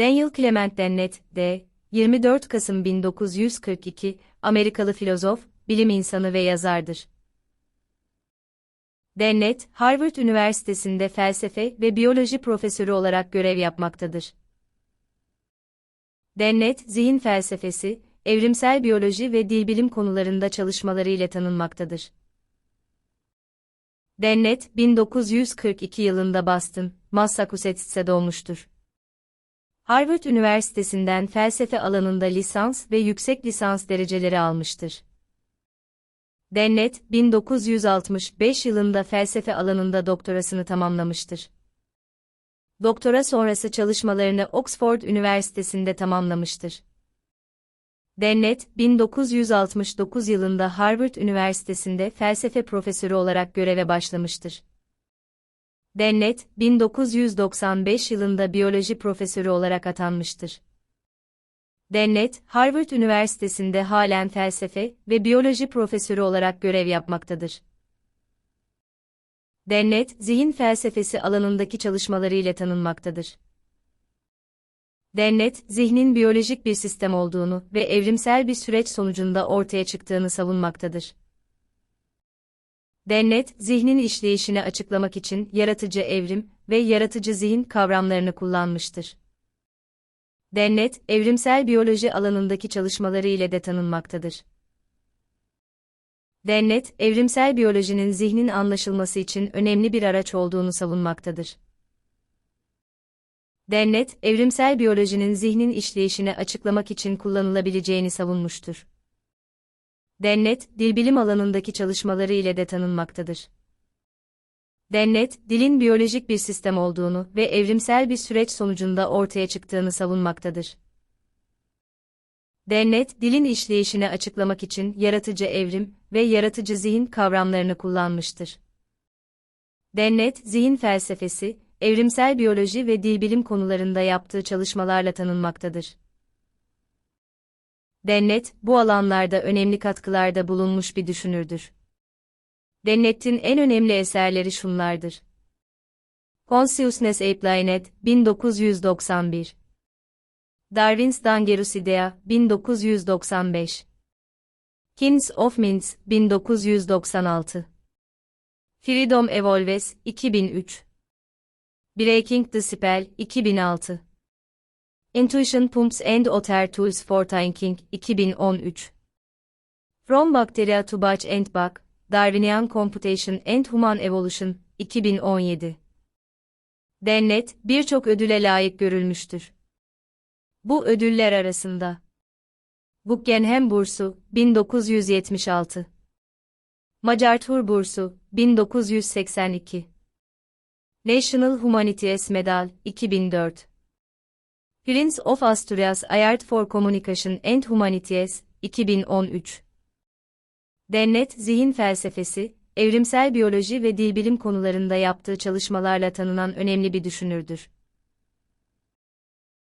Daniel Clement Dennett, D. 24 Kasım 1942, Amerikalı filozof, bilim insanı ve yazardır. Dennett, Harvard Üniversitesi'nde felsefe ve biyoloji profesörü olarak görev yapmaktadır. Dennett, zihin felsefesi, evrimsel biyoloji ve dilbilim konularında çalışmaları ile tanınmaktadır. Dennett, 1942 yılında Boston, Massachusetts'te doğmuştur. Harvard Üniversitesi'nden felsefe alanında lisans ve yüksek lisans dereceleri almıştır. Dennett, 1965 yılında felsefe alanında doktorasını tamamlamıştır. Doktora sonrası çalışmalarını Oxford Üniversitesi'nde tamamlamıştır. Dennett, 1969 yılında Harvard Üniversitesi'nde felsefe profesörü olarak göreve başlamıştır. Dennett, 1995 yılında biyoloji profesörü olarak atanmıştır. Dennett, Harvard Üniversitesi'nde halen felsefe ve biyoloji profesörü olarak görev yapmaktadır. Dennett, zihin felsefesi alanındaki çalışmaları ile tanınmaktadır. Dennett, zihnin biyolojik bir sistem olduğunu ve evrimsel bir süreç sonucunda ortaya çıktığını savunmaktadır. Dennett, zihnin işleyişini açıklamak için yaratıcı evrim ve yaratıcı zihin kavramlarını kullanmıştır. Dennett, evrimsel biyoloji alanındaki çalışmaları ile de tanınmaktadır. Dennett, evrimsel biyolojinin zihnin anlaşılması için önemli bir araç olduğunu savunmaktadır. Dennett, evrimsel biyolojinin zihnin işleyişini açıklamak için kullanılabileceğini savunmuştur. Dennett, dilbilim alanındaki çalışmaları ile de tanınmaktadır. Dennett, dilin biyolojik bir sistem olduğunu ve evrimsel bir süreç sonucunda ortaya çıktığını savunmaktadır. Dennett, dilin işleyişini açıklamak için yaratıcı evrim ve yaratıcı zihin kavramlarını kullanmıştır. Dennett, zihin felsefesi, evrimsel biyoloji ve dilbilim konularında yaptığı çalışmalarla tanınmaktadır. Dennett, bu alanlarda önemli katkılarda bulunmuş bir düşünürdür. Dennett'in en önemli eserleri şunlardır. Consciousness Applied, 1991 Darwin's Dangerous Idea, 1995 Kings of Minds, 1996 Freedom Evolves, 2003 Breaking the Spell, 2006 Intuition Pumps and Other Tools for Thinking, 2013 From Bacteria to Batch and Bug, Darwinian Computation and Human Evolution, 2017 Dennett, birçok ödüle layık görülmüştür. Bu ödüller arasında Guggenheim Bursu, 1976 Macar Tur Bursu, 1982 National Humanities Medal, 2004 Prince of Asturias Award for Communication and Humanities, 2013 Dennett, zihin felsefesi, evrimsel biyoloji ve dilbilim konularında yaptığı çalışmalarla tanınan önemli bir düşünürdür.